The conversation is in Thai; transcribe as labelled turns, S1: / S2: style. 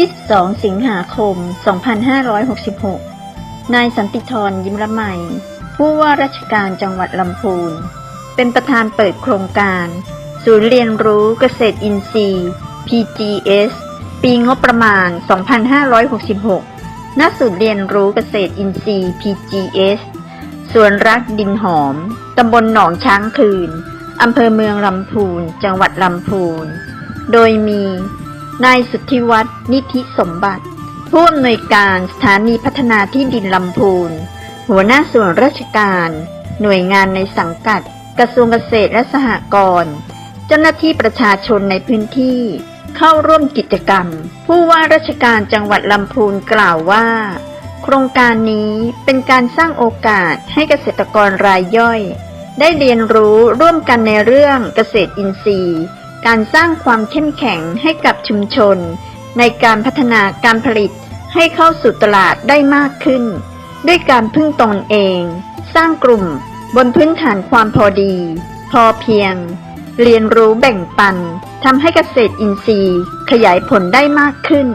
S1: 12สิงหาคม 2566 นายสันติธรยิ้มละไมผู้ว่าราชการจังหวัดลำพูน เป็นประธานเปิดโครงการ ศูนย์เรียนรู้เกษตรอินทรีย์ PGS ปีงบประมาณ 2566 ณ ศูนย์เรียนรู้เกษตรอินทรีย์ PGS สวนรักดินหอม ตำบลหนองช้างคืน อำเภอเมืองลำพูน จังหวัดลำพูน โดยมี นายสุทธิวัฒน์นิธิสมบัติ ผู้อำนวยการสถานีพัฒนาที่ดินลำพูน หัวหน้าส่วนราชการ หน่วยงานในสังกัด กระทรวงเกษตรและสหกรณ์เจ้าหน้าที่ประชาชนในพื้นที่ เข้าร่วมกิจกรรม ผู้ว่าราชการจังหวัดลำพูนกล่าวว่า โครงการนี้เป็นการสร้างโอกาสให้เกษตรกรรายย่อย ได้เรียนรู้ร่วมกันในเรื่องเกษตรอินทรีย์ การสร้างความเข้มแข็งให้กับชุมชน ในการพัฒนาการผลิตให้เข้าสู่ตลาดได้มากขึ้น ด้วยการพึ่งตนเอง สร้างกลุ่มบนพื้นฐานความพอดี พอเพียง เรียนรู้แบ่งปันทำให้เกษตรอินทรีย์ขยายผลได้มากขึ้น